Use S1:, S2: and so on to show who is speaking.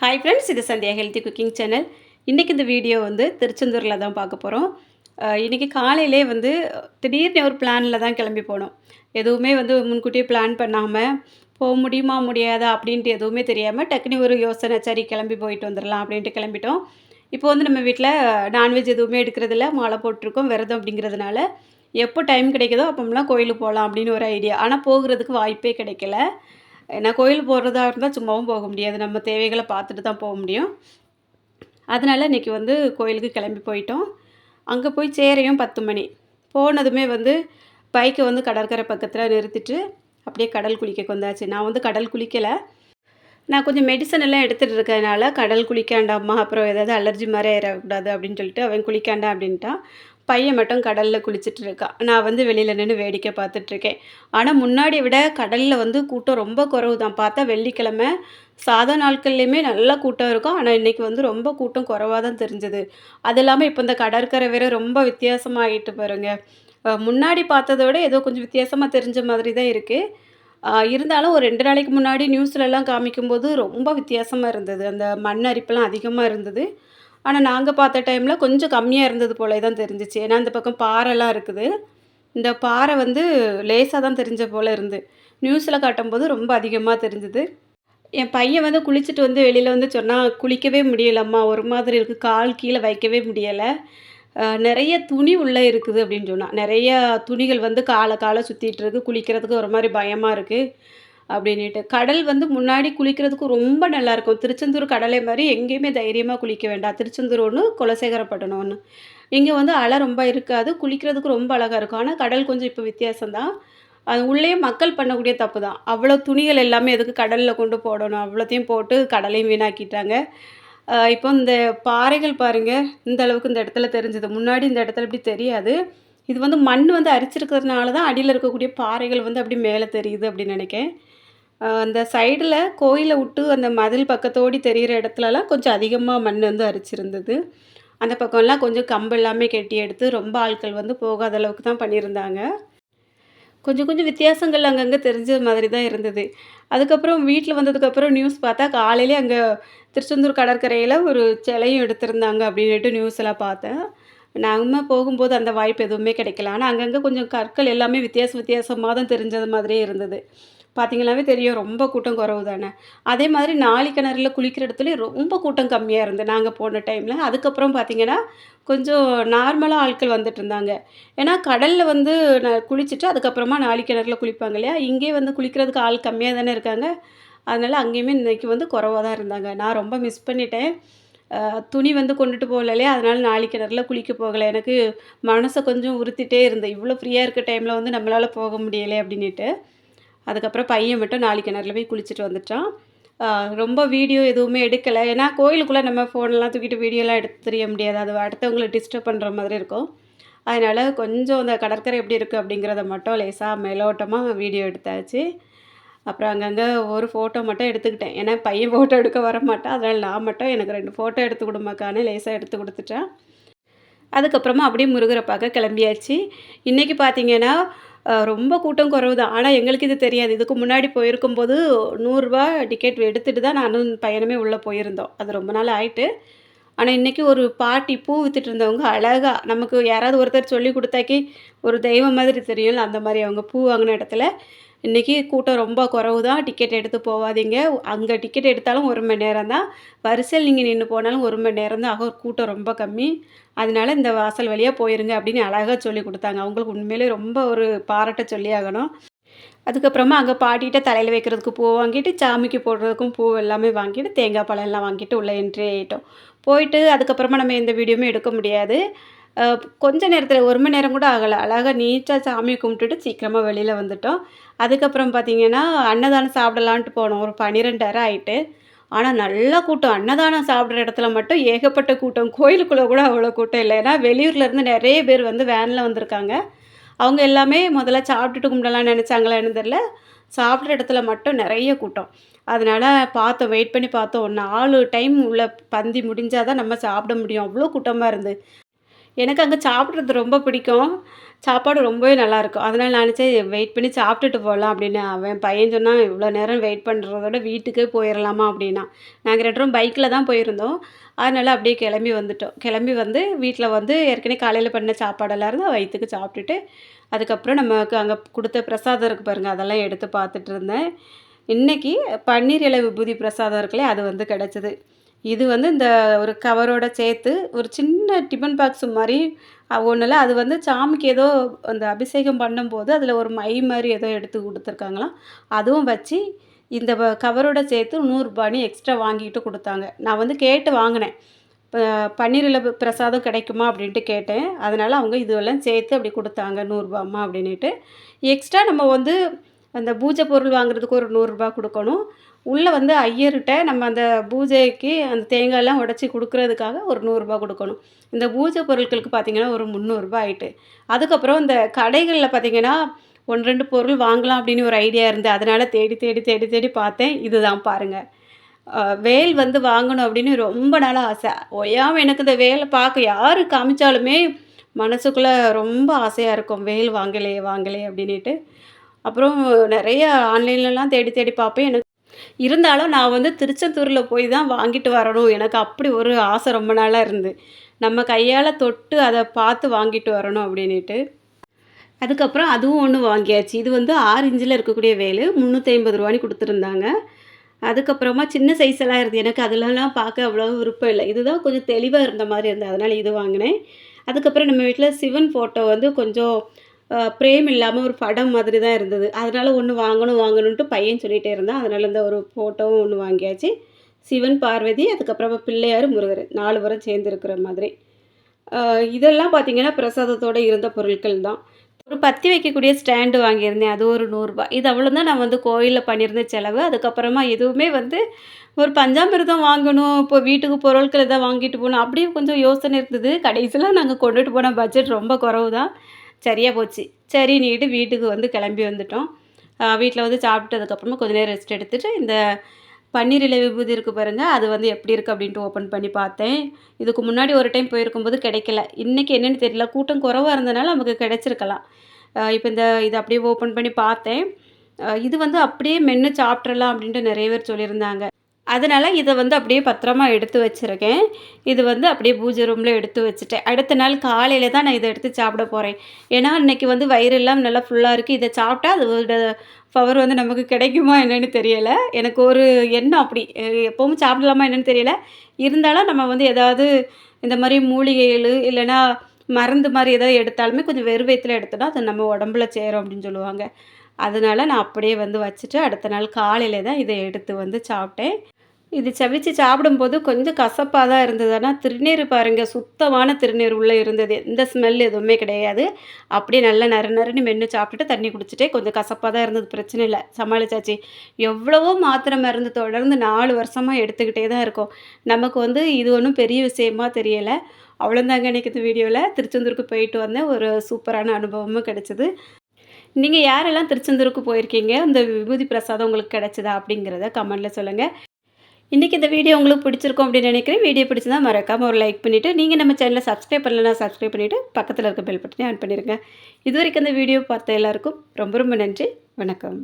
S1: Hi friends இது Sandhya healthy cooking channel இன்றைக்கி இந்த வீடியோ வந்து திருச்செந்தூரில் தான் பார்க்க போகிறோம் இன்றைக்கி காலையிலே வந்து திடீர்னு ஒரு பிளானில் தான் கிளம்பி போனோம். எதுவுமே வந்து முன்கூட்டியே பிளான் பண்ணாமல் போக முடியுமா முடியாதா? அப்படின்ட்டு எதுவுமே தெரியாமல் டக்குனு ஒரு யோசனை சரி கிளம்பி போயிட்டு வந்துடலாம் அப்படின்ட்டு கிளம்பிட்டோம். இப்போ வந்து நம்ம வீட்டில் நான்வெஜ் எதுவுமே எடுக்கிறதில்ல மாலை போட்டிருக்கோம் விரதம் அப்படிங்கிறதுனால. எப்போ டைம் கிடைக்குதோ அப்போம்லாம் கோயிலுக்கு போகலாம் அப்படின்னு ஒரு ஐடியா ஆனால் போகிறதுக்கு வாய்ப்பே கிடைக்கல. ஏன்னா கோயில் போகிறதா இருந்தால் சும்மாவும் போக முடியாது. நம்ம தேவைகளை பார்த்துட்டு தான் போக முடியும். அதனால் இன்றைக்கி வந்து கோயிலுக்கு கிளம்பி போயிட்டோம். அங்கே போய் சேரையும் பத்து மணி. போனதுமே வந்து பைக்கை வந்து கடற்கரை பக்கத்தில் நிறுத்திட்டு அப்படியே கடல் குளிக்க வந்தாச்சு. நான் வந்து கடல் குளிக்கலை. நான் கொஞ்சம் மெடிசன் எல்லாம் எடுத்துகிட்டு இருக்கிறதுனால கடல் குளிக்காண்டாம்மா அப்புறம் ஏதாவது அலர்ஜி மாதிரி ஆயிடக்கூடாது அப்படின்னு சொல்லிட்டு அவன் குளிக்காண்டா அப்படின்ட்டான். பையன் மட்டும் கடலில் குளிச்சுட்டு இருக்கான் நான் வந்து வெளியில் நின்று வேடிக்கை பார்த்துட்ருக்கேன். ஆனால் முன்னாடி விட கடலில் வந்து கூட்டம் ரொம்ப குறவு தான். பார்த்தா வெள்ளிக்கிழமை சாதா நாட்கள்லேயுமே நல்லா கூட்டம் இருக்கும். ஆனால் இன்றைக்கி வந்து ரொம்ப கூட்டம் குறவாக தான் தெரிஞ்சது. அது இல்லாமல் இப்போ இந்த கடற்கரை வேறு ரொம்ப வித்தியாசமாகிட்டு பாருங்க. முன்னாடி பார்த்ததை விட ஏதோ கொஞ்சம் வித்தியாசமாக தெரிஞ்ச மாதிரி தான் இருக்குது இருந்தாலும் ஒரு ரெண்டு நாளைக்கு முன்னாடி நியூஸ்லலாம் காமிக்கும்போது ரொம்ப வித்தியாசமாக இருந்தது. அந்த மண் அரிப்பெல்லாம் அதிகமாக இருந்தது. ஆனால் நாங்கள் பார்த்த டைமில் கொஞ்சம் கம்மியாக இருந்தது போல தான் தெரிஞ்சிச்சு. ஏன்னா இந்த பக்கம் பாறைலாம் இருக்குது. இந்த பாறை வந்து லேசாக தான் தெரிஞ்ச போல் இருந்து. நியூஸில் காட்டும்போது ரொம்ப அதிகமாக தெரிஞ்சுது. என் பையன் வந்து குளிச்சுட்டு வந்து வெளியில் வந்து சொன்னால் குளிக்கவே முடியலம்மா. ஒரு மாதிரி இருக்குது கால் கீழே வைக்கவே முடியலை. நிறைய துணி உள்ளே இருக்குது அப்படின்னு சொன்னால் நிறைய துணிகள் வந்து காலை காலை சுற்றிட்டு இருக்கு. குளிக்கிறதுக்கு ஒரு மாதிரி பயமாக இருக்குது அப்படின்ட்டு கடல் வந்து முன்னாடி குளிக்கிறதுக்கு ரொம்ப நல்லாயிருக்கும். திருச்செந்தூர் கடலை மாதிரி எங்கேயுமே தைரியமாக குளிக்க வேண்டாம். திருச்செந்தூர் ஒன்று குலசேகரப்பட்டணம் ஒன்று இங்கே வந்து அலை ரொம்ப இருக்காது. குளிக்கிறதுக்கு ரொம்ப அழகாக இருக்கும். ஆனால் கடல் கொஞ்சம் இப்போ வித்தியாசம்தான். அது உள்ளே மக்கள் பண்ணக்கூடிய தப்பு தான் அவ்வளோ துணிகள் எல்லாமே எதுக்கு கடலில் கொண்டு போடணும்? அவ்வளோத்தையும் போட்டு கடலையும் வீணாக்கிட்டாங்க. இப்போ இந்த பாறைகள் பாருங்கள் இந்த அளவுக்கு இந்த இடத்துல தெரிஞ்சது. முன்னாடி இந்த இடத்துல இப்படி தெரியாது. இது வந்து மண் வந்து அரிச்சிருக்கிறதுனால தான் அடியில் இருக்கக்கூடிய பாறைகள் வந்து அப்படி மேலே தெரியுது அப்படின்னு நினைக்கிறேன். அந்த சைடில் கோயிலை விட்டு அந்த மதில் பக்கத்தோடி தெரிகிற இடத்துலலாம் கொஞ்சம் அதிகமாக மண் வந்து அரிச்சிருந்தது. அந்த பக்கம்லாம் கொஞ்சம் கம்பு எல்லாமே கெட்டி எடுத்து ரொம்ப ஆட்கள் வந்து போகாத அளவுக்கு தான் பண்ணியிருந்தாங்க. கொஞ்சம் கொஞ்சம் வித்தியாசங்கள் அங்கங்கே தெரிஞ்ச மாதிரி தான் இருந்தது. அதுக்கப்புறம் வீட்டில் வந்ததுக்கப்புறம் நியூஸ் பார்த்தா காலையிலே அங்கே திருச்செந்தூர் கடற்கரையில் ஒரு சிலையும் எடுத்திருந்தாங்க அப்படின்ட்டு நியூஸ் எல்லாம் பார்த்தேன். நாங்கள் போகும்போது அந்த வாய்ப்பு எதுவுமே கிடைக்கல. ஆனால் அங்கங்கே கொஞ்சம் கற்கள் எல்லாமே வித்தியாச வித்தியாசமாக தான் தெரிஞ்சது மாதிரியே இருந்தது. பார்த்தீங்கன்னாவே தெரியும் ரொம்ப கூட்டம் குறவு தானே அதே மாதிரி நாளி கிணறுல குளிக்கிற இடத்துல ரொம்ப கூட்டம் கம்மியாக இருந்தது நாங்கள் போன டைமில். அதுக்கப்புறம் பார்த்தீங்கன்னா கொஞ்சம் நார்மலாக ஆட்கள் வந்துட்டு இருந்தாங்க. ஏன்னா கடலில் வந்து நான் குளிச்சுட்டு அதுக்கப்புறமா நாளி கிணறுல குளிப்பாங்க இல்லையா? இங்கே வந்து குளிக்கிறதுக்கு ஆள் கம்மியாக தானே இருக்காங்க. அதனால் அங்கேயுமே இன்றைக்கி வந்து குறவாக தான் இருந்தாங்க. நான் ரொம்ப மிஸ் பண்ணிட்டேன். துணி வந்து கொண்டுட்டு போகல இல்லையா? அதனால் நாளி கிணறுல குளிக்க போகலை. எனக்கு மனசை கொஞ்சம் உறுத்திட்டே இருந்தேன். இவ்வளோ ஃப்ரீயாக இருக்க டைமில் வந்து நம்மளால் போக முடியலை அப்படின்ட்டு அதுக்கப்புறம் பையன் மட்டும் நாளி கிணறுல போய் குளிச்சுட்டு வந்துட்டான். ரொம்ப வீடியோ எதுவுமே எடுக்கலை. ஏன்னா கோயிலுக்குள்ளே நம்ம ஃபோன்லாம் தூக்கிட்டு வீடியோலாம் எடுத்து தெரிய முடியாது. அது அடுத்தவங்களை டிஸ்டர்ப் பண்ணுற மாதிரி இருக்கும். அதனால் கொஞ்சம் அந்த கடற்கரை எப்படி இருக்குது அப்படிங்கிறத மட்டும் லேசாக மேலோட்டமாக வீடியோ எடுத்தாச்சு. அப்புறம் அங்கங்கே ஒரு ஃபோட்டோ மட்டும் எடுத்துக்கிட்டேன். ஏன்னா பையன் ஃபோட்டோ எடுக்க வர மாட்டான். அதனால் நான் மட்டும் எனக்கு ரெண்டு ஃபோட்டோ எடுத்து கொடுமாக்கான்னு லேசாக எடுத்து கொடுத்துட்டேன். அதுக்கப்புறமா அப்படியே முருகரை பார்க்க கிளம்பியாச்சு. இன்றைக்கி பார்த்தீங்கன்னா ரொம்ப கூட்டம் குறைவு தான் ஆனால் எங்களுக்கு இது தெரியாது. இதுக்கு முன்னாடி போயிருக்கும்போது நூறுரூவா டிக்கெட் எடுத்துகிட்டு தான் நானும் பையனுமே உள்ளே போயிருந்தோம். அது ரொம்ப நாள் ஆயிட்டு. ஆனால் இன்றைக்கி ஒரு பாட்டி பூ வித்துட்டு இருந்தவங்க அழகாக நமக்கு யாராவது ஒருத்தர் சொல்லி கொடுத்தாக்கி ஒரு தெய்வம் மாதிரி தெரியும்ல அந்த மாதிரி அவங்க பூ வாங்கின இடத்துல. இன்றைக்கி கூட்டம் ரொம்ப குறவு தான் டிக்கெட் எடுத்து போகாதீங்க அங்கே டிக்கெட் எடுத்தாலும் ஒரு மணி நேரம் தான் வரிசையில் நீங்கள் நின்று போனாலும் ஒரு மணி நேரம் தான் ஆகும் கூட்டம் ரொம்ப கம்மி. அதனால இந்த வாசல் வழியாக போயிருங்க அப்படின்னு அழகாக சொல்லி கொடுத்தாங்க. அவங்களுக்கு உண்மையிலே ரொம்ப ஒரு பாராட்ட சொல்லி ஆகணும் அதுக்கப்புறமா அங்கே பாட்டிகிட்ட தலையில் வைக்கிறதுக்கு பூ வாங்கிட்டு சாமிக்கு போடுறதுக்கும் பூ எல்லாமே வாங்கிட்டு தேங்காய் பழம் எல்லாம் வாங்கிட்டு உள்ளே என்ட்ரி ஆகிட்டோம் போயிட்டு அதுக்கப்புறமா நம்ம எந்த வீடியோமே எடுக்க முடியாது. கொஞ்ச நேரத்தில் ஒரு மணி நேரம் கூட ஆகலை. அழகாக நீட்டாக சாமி கும்பிட்டுட்டு சீக்கிரமாக வெளியில் வந்துட்டோம். அதுக்கப்புறம் பார்த்தீங்கன்னா அன்னதானம் சாப்பிடலான்ட்டு போனோம். ஒரு பன்னிரெண்டாயிரம் ஆகிட்டு ஆனால் நல்ல கூட்டம். அன்னதானம் சாப்பிட்ற இடத்துல மட்டும் ஏகப்பட்ட கூட்டம். கோயிலுக்குள்ளே கூட அவ்வளோ கூட்டம் இல்லை. ஏன்னா வெளியூர்லேருந்து நிறைய பேர் வந்து வேனில் வந்திருக்காங்க. அவங்க எல்லாமே முதல்ல சாப்பிட்டுட்டு கும்பிடலாம்னு நினச்சாங்களான்னு தெரில சாப்பிட்ற இடத்துல மட்டும் நிறைய கூட்டம். அதனால் பார்த்தோம் வெயிட் பண்ணி பார்த்தோம். நாலு டைம் உள்ள பந்தி முடிஞ்சால் தான் நம்ம சாப்பிட முடியும். அவ்வளோ கூட்டமாக இருந்து. எனக்கு அங்கே சாப்பிட்றது ரொம்ப பிடிக்கும். சாப்பாடு ரொம்பவே நல்லாயிருக்கும் அதனால் நான் நினச்சேன் வெயிட் பண்ணி சாப்பிட்டுட்டு போகலாம் அப்படின்னு. அவன் பையன் சொன்னான் இவ்வளோ நேரம் வெயிட் பண்ணுறதோட வீட்டுக்கே போயிடலாமா அப்படின்னா. நாங்கள் ரெண்டு பேரும் பைக்கில் தான் போயிருந்தோம். அதனால் அப்படியே கிளம்பி வந்துட்டோம். கிளம்பி வந்து வீட்டில் வந்து ஏற்கனவே காலையில் பண்ண சாப்பாடெல்லாம் இருந்தால் வயிற்றுக்கு சாப்பிட்டுட்டு அதுக்கப்புறம் நமக்கு அங்கே கொடுத்த பிரசாதம் இருக்குது பாருங்கள் அதெல்லாம் எடுத்து பார்த்துட்டு இருந்தேன். இன்றைக்கி பன்னீர் இலை விபூதி பிரசாதம் இருக்குல்ல அது வந்து கிடச்சிது. இது வந்து இந்த ஒரு கவரோட சேர்த்து ஒரு சின்ன டிஃபன் பாக்ஸ் மாதிரி ஒன்றில் அது வந்து சாமிக்கு ஏதோ அந்த அபிஷேகம் பண்ணும்போது அதில் ஒரு மை மாதிரி ஏதோ எடுத்து கொடுத்துருக்காங்களாம். அதுவும் வச்சு இந்த வ கவரோட சேர்த்து நூறுரூபான்னு எக்ஸ்ட்ரா வாங்கிட்டு கொடுத்தாங்க. நான் வந்து கேட்டு வாங்கினேன். இப்போ பன்னீரில் பிரசாதம் கிடைக்குமா அப்படின்ட்டு கேட்டேன். அதனால் அவங்க இதுவெல்லாம் சேர்த்து அப்படி கொடுத்தாங்க. நூறுரூபாம்மா அப்படின்ட்டு எக்ஸ்ட்ரா நம்ம வந்து அந்த பூஜை பொருள் வாங்குறதுக்கு ஒரு நூறுரூபா கொடுக்கணும். உள்ளே வந்து ஐயர்கிட்ட நம்ம அந்த பூஜைக்கு அந்த தேங்காயெல்லாம் உடச்சி கொடுக்குறதுக்காக ஒரு நூறுரூபா கொடுக்கணும். இந்த பூஜை பொருட்களுக்கு பார்த்திங்கன்னா ஒரு முந்நூறுரூபா ஆயிட்டு. அதுக்கப்புறம் இந்த கடைகளில் பார்த்திங்கன்னா ஒன்று ரெண்டு பொருள் வாங்கலாம் அப்படின்னு ஒரு ஐடியா இருந்து அதனால் தேடி தேடி தேடி தேடி பார்த்தேன். இதுதான் பாருங்கள் வேல் வந்து வாங்கணும் அப்படின்னு ரொம்ப நாளாக ஆசை. ஒய்யாமல் எனக்கு இந்த வேலை பார்க்க யார் காமிச்சாலுமே மனசுக்குள்ளே ரொம்ப ஆசையாக இருக்கும். வேல் வாங்கலையே வாங்கலையே அப்படின்ட்டு அப்புறம் நிறைய ஆன்லைன்லலாம் தேடி தேடி பார்ப்பேன். எனக்கு இருந்தாலும் நான் வந்து திருச்செந்தூரில் போய் தான் வாங்கிட்டு வரணும். எனக்கு அப்படி ஒரு ஆசை ரொம்ப நாளாக இருந்து. நம்ம கையால் தொட்டு அதை பார்த்து வாங்கிட்டு வரணும் அப்படின்ட்டு அதுக்கப்புறம் அதுவும் ஒன்று வாங்கியாச்சு. இது வந்து ஆறு இன்ச்சில் இருக்கக்கூடிய வேலு. முந்நூற்றி ஐம்பது ரூபான்னு கொடுத்துருந்தாங்க. அதுக்கப்புறமா சின்ன சைஸெல்லாம் இருந்து எனக்கு அதிலலாம் பார்க்க அவ்வளோ விருப்பம் இல்லை. இதுதான் கொஞ்சம் தெளிவாக இருந்த மாதிரி இருந்தது. அதனால் இது வாங்கினேன். அதுக்கப்புறம் நம்ம வீட்டில் சிவன் ஃபோட்டோ வந்து கொஞ்சம் பிரேம் இல்லாமல் ஒரு படம் மாதிரி தான் இருந்தது. அதனால் ஒன்று வாங்கணும் வாங்கணுன்ட்டு பையன் சொல்லிகிட்டே இருந்தான். அதனால் இந்த ஒரு ஃபோட்டோவும் ஒன்று வாங்கியாச்சு. சிவன் பார்வதி அதுக்கப்புறமா பிள்ளையார் முருகர். நாலு பேரும் சேர்ந்துருக்கிற மாதிரி. இதெல்லாம் பார்த்திங்கன்னா பிரசாதத்தோடு இருந்த பொருட்கள் தான். ஒரு பத்தி வைக்கக்கூடிய ஸ்டாண்டு வாங்கியிருந்தேன். அது ஒரு நூறுரூபா இது அவ்வளோ தான் நான் வந்து கோயிலில் பண்ணியிருந்த செலவு. அதுக்கப்புறமா எதுவுமே வந்து ஒரு பஞ்சாமிர்தம் வாங்கணும் இப்போ வீட்டுக்கு பொருட்கள் எதாவது வாங்கிட்டு போகணும் அப்படியே கொஞ்சம் யோசனை இருந்தது. கடைசியில் நாங்கள் கொண்டுட்டு போன பட்ஜெட் ரொம்ப குறவு தான் சரியாக போச்சு. சரி நீட்டு வீட்டுக்கு வந்து கிளம்பி வந்துட்டோம். வீட்டில் வந்து சாப்பிட்டதுக்கப்புறமா கொஞ்ச நேரம் ரெஸ்ட் எடுத்துகிட்டு இந்த பன்னீர் இலை விபூதி இருக்குது பாருங்கள் அது வந்து எப்படி இருக்குது அப்படின்ட்டு ஓப்பன் பண்ணி பார்த்தேன். இதுக்கு முன்னாடி ஒரு டைம் போயிருக்கும்போது கிடைக்கல. இன்றைக்கி என்னென்னு தெரியல. கூட்டம் குறவாக இருந்தனால நமக்கு கிடச்சிருக்கலாம். இப்போ இந்த இதை அப்படியே ஓப்பன் பண்ணி பார்த்தேன். இது வந்து அப்படியே மென்று சாப்பிட்றலாம் அப்படின்ட்டு நிறைய பேர் சொல்லியிருந்தாங்க. அதனால் இதை வந்து அப்படியே பத்திரமா எடுத்து வச்சுருக்கேன். இது வந்து அப்படியே பூஜை ரூமில் எடுத்து வச்சுட்டேன். அடுத்த நாள் காலையில் தான் நான் இதை எடுத்து சாப்பிட போகிறேன் ஏன்னா இன்றைக்கி வந்து வயிறெல்லாம் நல்லா ஃபுல்லாக இருக்குது இதை சாப்பிட்டா அதோட பவர் வந்து நமக்கு கிடைக்குமா என்னென்னு தெரியலை. எனக்கு ஒரு எண்ணம் அப்படி. எப்பவும் சாப்பிடலாமா என்னென்னு தெரியல. இருந்தாலும் நம்ம வந்து ஏதாவது இந்த மாதிரி மூலிகைகள் இல்லைன்னா மருந்து மாதிரி ஏதாவது எடுத்தாலுமே கொஞ்சம் வெறுவயத்தில் வயிற்றுல எடுத்தோன்னா அது நம்ம உடம்புல சேரும் அப்படின்னு சொல்லுவாங்க. அதனால் நான் அப்படியே வந்து வச்சுட்டு அடுத்த நாள் காலையில் தான் இதை எடுத்து வந்து சாப்பிட்டேன். இது சவிச்சு சாப்பிடும்போது கொஞ்சம் கசப்பாக தான் இருந்தது. ஆனால் திருநீர் பாருங்கள் சுத்தமான திருநீர் உள்ளே இருந்தது. எந்த ஸ்மெல் எதுவுமே கிடையாது. அப்படியே நல்லா நறு நறுன்னு மென்று சாப்பிட்டுட்டு தண்ணி குடிச்சிட்டே கொஞ்சம் கசப்பாக தான் இருந்தது. பிரச்சனை இல்லை. சமாளிச்சாச்சு. எவ்வளவோ மாத்திரை மருந்து தொடர்ந்து நாலு வருஷமாக எடுத்துக்கிட்டே தான் இருக்கும். நமக்கு வந்து இது ஒன்றும் பெரிய விஷயமா தெரியலை. அவ்வளோந்தாங்க இன்றைக்கி இந்த வீடியோவில் திருச்செந்தூருக்கு போயிட்டு வந்தேன். ஒரு சூப்பரான அனுபவமும் கிடச்சிது. நீங்கள் யாரெல்லாம் திருச்செந்தூருக்கு போயிருக்கீங்க? இந்த விபூதி பிரசாதம் உங்களுக்கு கிடச்சிதா அப்படிங்கிறத கமெண்டில் சொல்லுங்கள் இன்றைக்கி இந்த வீடியோ உங்களுக்கு பிடிச்சிருக்கும் அப்படின்னு நினைக்கிறேன். வீடியோ பிடிச்சிருந்தா மறக்காமல் ஒரு லைக் பண்ணிவிட்டு நீங்கள் நம்ம சேனலை சப்ஸ்கிரைப் பண்ணலன்னா சப்ஸ்கிரைப் பண்ணிவிட்டு பக்கத்தில் இருக்க பெல் பட்டனே ஆன் பண்ணிடுங்க இது வரைக்கும் இந்த வீடியோ பார்த்த எல்லாருக்கும் ரொம்ப ரொம்ப நன்றி. வணக்கம்.